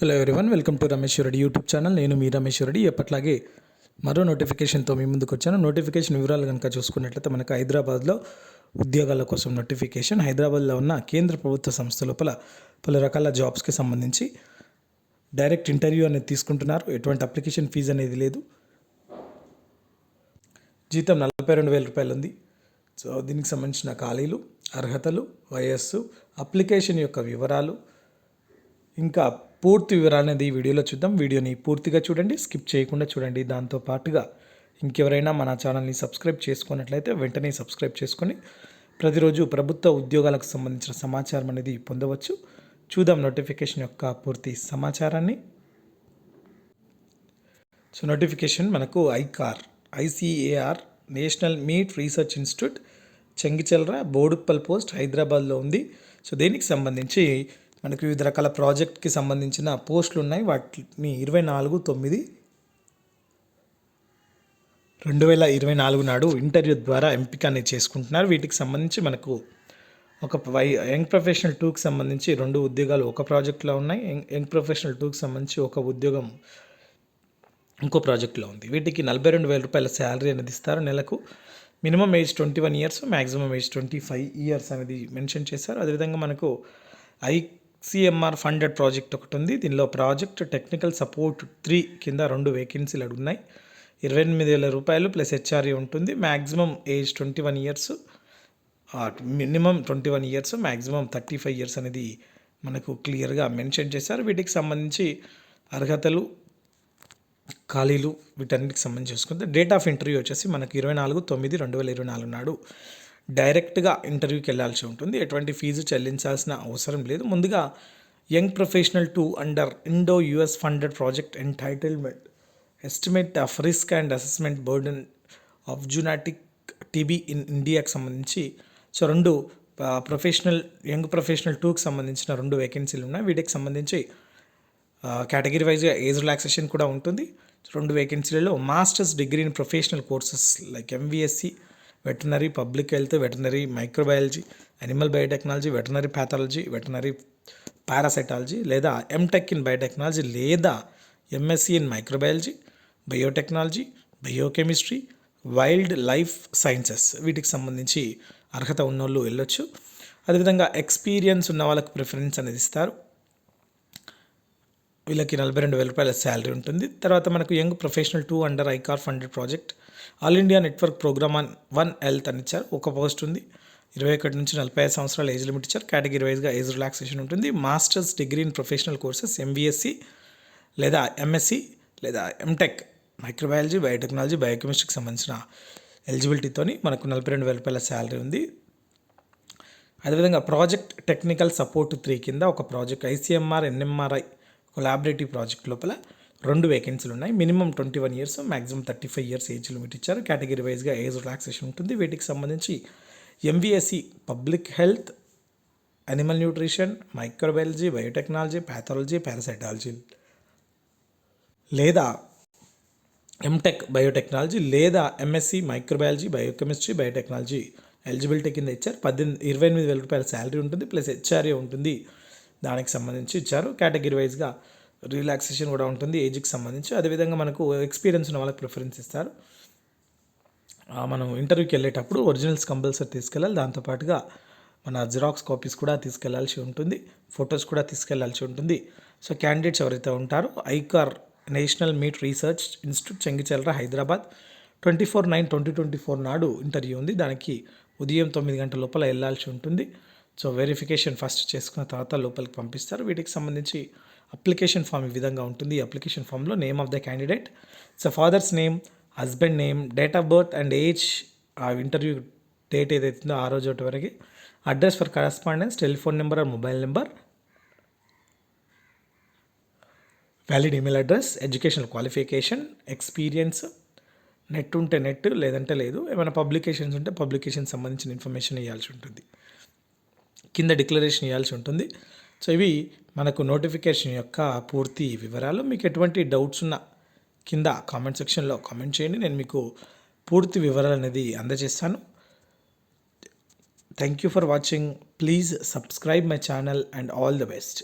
Hello everyone welcome to Ramesh Reddy YouTube channel నేను మీ రమేశ్వరుడి ఎప్పట్లాగే మరో నోటిఫికేషన్తో మీ ముందుకు వచ్చాను. నోటిఫికేషన్ వివరాలు కనుక చూసుకున్నట్లయితే మనకు హైదరాబాద్లో ఉద్యోగాల కోసం నోటిఫికేషన్ హైదరాబాద్లో ఉన్న కేంద్ర ప్రభుత్వ సంస్థ లోపల పలు రకాల జాబ్స్కి సంబంధించి డైరెక్ట్ ఇంటర్వ్యూ అనేది తీసుకుంటున్నారు. ఎటువంటి అప్లికేషన్ ఫీజు అనేది లేదు. జీతం నలభై రెండు వేల రూపాయలు ఉంది. సో దీనికి సంబంధించిన ఖాళీలు అర్హతలు వయస్సు అప్లికేషన్ యొక్క వివరాలు ఇంకా పూర్తి వివరాలు అనేది ఈ వీడియోలో చూద్దాం. వీడియోని పూర్తిగా చూడండి స్కిప్ చేయకుండా చూడండి. దాంతో పాటుగా ఇంకెవరైనా మన ఛానల్ని సబ్స్క్రైబ్ చేసుకున్నట్లయితే వెంటనే సబ్స్క్రైబ్ చేసుకొని ప్రతిరోజు ప్రభుత్వ ఉద్యోగాలకు సంబంధించిన సమాచారం అనేది పొందవచ్చు. చూద్దాం నోటిఫికేషన్ యొక్క పూర్తి సమాచారాన్ని. సో నోటిఫికేషన్ మనకు ICAR ICAR national meat research institute Chengicherla Boduppal post హైదరాబాద్లో ఉంది. సో దీనికి సంబంధించి మనకు వివిధ రకాల ప్రాజెక్ట్కి సంబంధించిన పోస్టులు ఉన్నాయి. వాటిని ఇరవై నాలుగు తొమ్మిది రెండు వేల ఇరవై నాలుగు నాడు ఇంటర్వ్యూ ద్వారా ఎంపిక అనేది చేసుకుంటున్నారు. వీటికి సంబంధించి మనకు ఒక వై యంగ్ ప్రొఫెషనల్ టూకి సంబంధించి రెండు ఉద్యోగాలు ఒక ప్రాజెక్ట్లో ఉన్నాయి. యంగ్ ప్రొఫెషనల్ టూకి సంబంధించి ఒక ఉద్యోగం ఇంకో ప్రాజెక్ట్లో ఉంది. వీటికి నలభై రెండు వేల రూపాయల శాలరీ అనేది ఇస్తారు నెలకు. Minimum age twenty one years maximum age twenty five years అనేది మెన్షన్ చేశారు. అదేవిధంగా మనకు ఐ సిఎంఆర్ ఫండెడ్ ప్రాజెక్ట్ ఒకటి ఉంది దీనిలో ప్రాజెక్ట్ టెక్నికల్ సపోర్ట్ త్రీ కింద రెండు వేకెన్సీలు అడుగున్నాయి ఇరవై ఎనిమిది వేల రూపాయలు ప్లస్ హెచ్ఆర్ఏ ఉంటుంది. Maximum age twenty one years. Minimum twenty one years maximum thirty five years అనేది మనకు క్లియర్గా మెన్షన్ చేశారు. వీటికి సంబంధించి అర్హతలు ఖాళీలు వీటన్నిటికి సంబంధించి చూసుకుంటే డేట్ ఆఫ్ ఇంటర్వ్యూ వచ్చేసి మనకు ఇరవై నాలుగు తొమ్మిది రెండు వేల ఇరవై నాలుగు నాడు డైరెక్ట్గా ఇంటర్వ్యూకి వెళ్ళాల్సి ఉంటుంది. ఎటువంటి ఫీజు చెల్లించాల్సిన అవసరం లేదు. ముందుగా young professional two under Indo US funded project entitlement estimate of risk and assessment burden of zoonotic TB in ఇండియాకి సంబంధించి సో రెండు ప్రొఫెషనల్ యంగ్ ప్రొఫెషనల్ టూకి సంబంధించిన రెండు వేకెన్సీలు ఉన్నాయి. వీటికి సంబంధించి కేటగిరీ వైజ్గా ఏజ్ రిలాక్సేషన్ కూడా ఉంటుంది. రెండు వేకెన్సీలలో masters degree in professional courses like MVSc veterinary public health veterinary microbiology animal biotechnology veterinary pathology veterinary parasitology లేదా ఎంటెక్ ఇన్ బయోటెక్నాలజీ లేదా MSc in microbiology biotechnology biochemistry wild life sciences వీటికి సంబంధించి అర్హత ఉన్నోళ్ళు వెళ్ళొచ్చు. అదేవిధంగా ఎక్స్పీరియన్స్ ఉన్న వాళ్ళకి ప్రిఫరెన్స్ అనేది ఇస్తారు. వీళ్ళకి నలభై రెండు వేల రూపాయల శాలరీ ఉంటుంది. తర్వాత మనకు young professional two under ICAR funded project all India network program on one health అని ఇచ్చారు. ఒక పోస్ట్ ఉంది. ఇరవై ఒకటి నుంచి నలభై ఐదు సంవత్సరాల ఏజ్ లిమిట్ ఇచ్చారు. కేటగిరీ వైజ్గా ఏజ్ రిలాక్సేషన్ ఉంటుంది. Masters degree in professional courses MBSc లేదా ఎంఎస్సి లేదా ఎంటెక్ మైక్రోబయాలజీ బయోటెక్నాలజీ బయోకెమిస్ట్రీకి సంబంధించిన ఎలిజిబిలిటీతోని మనకు నలభై రెండు వేల రూపాయల శాలరీ ఉంది. అదేవిధంగా ప్రాజెక్ట్ టెక్నికల్ సపోర్ట్ త్రీ కింద ఒక project ICMR NMRI collaborative project లోపల రెండు వేకెన్సీలు ఉన్నాయి. Minimum twenty one years maximum thirty five years age limit ఇచ్చారు కేటగిరీ వైజ్గా ఏజ్ రిలాక్సేషన్ ఉంటుంది. వీటికి సంబంధించి MVSc public health animal nutrition microbiology biotechnology pathology parasitology లేదా ఎంటెక్ బయోటెక్నాలజీ లేదా MSc microbiology biochemistry biotechnology eligibility కింద ఇచ్చారు. పద్దెనిమిది ఇరవై ఎనిమిది వేల రూపాయల శాలరీ ఉంటుంది. ప్లస్ హెచ్ఆర్ఏ ఉంటుంది. దానికి సంబంధించి ఇచ్చారు. కేటగిరీ వైజ్గా రిలాక్సేషన్ కూడా ఉంటుంది ఏజ్కి సంబంధించి. అదేవిధంగా మనకు ఎక్స్పీరియన్స్ ఉన్న వాళ్ళకి ప్రిఫరెన్స్ ఇస్తారు. మనం ఇంటర్వ్యూకి వెళ్ళేటప్పుడు ఒరిజినల్స్ కంపల్సరీ తీసుకెళ్ళాలి. దాంతోపాటుగా మన జిరాక్స్ కాపీస్ కూడా తీసుకెళ్ళాల్సి ఉంటుంది ఫొటోస్ కూడా తీసుకెళ్ళాల్సి ఉంటుంది. సో క్యాండిడేట్స్ ఎవరైతే ఉంటారో ICAR national meat research institute Chengicherla Hyderabad. Twenty four nine twenty twenty four నాడు ఇంటర్వ్యూ ఉంది. దానికి ఉదయం తొమ్మిది గంటల లోపల వెళ్ళాల్సి ఉంటుంది. సో వెరిఫికేషన్ ఫస్ట్ చేసుకున్న తర్వాత లోపలికి పంపిస్తారు. వీటికి సంబంధించి అప్లికేషన్ ఫామ్ ఈ విధంగా ఉంటుంది. ఈ అప్లికేషన్ ఫామ్లో name of the candidate so father's name husband name date of birth and age ఆ ఇంటర్వ్యూ డేట్ ఏదైతుందో ఆ రోజు ఒకటి వరకు address for correspondence telephone number or mobile number valid email address educational qualification experience NET ఉంటే NET లేదంటే లేదు. ఏమైనా పబ్లికేషన్స్ ఉంటే పబ్లికేషన్ సంబంధించిన ఇన్ఫర్మేషన్ ఇవ్వాల్సి ఉంటుంది. కింద డిక్లరేషన్ ఇవ్వాల్సి ఉంటుంది. సో ఇవి మనకు నోటిఫికేషన్ యొక్క పూర్తి వివరాలు. మీకు ఎటువంటి డౌట్స్ ఉన్నా కింద కామెంట్ సెక్షన్లో కామెంట్ చేయండి. నేను మీకు పూర్తి వివరాలు అనేది అందజేస్తాను. Thank you for watching please subscribe my channel and all the best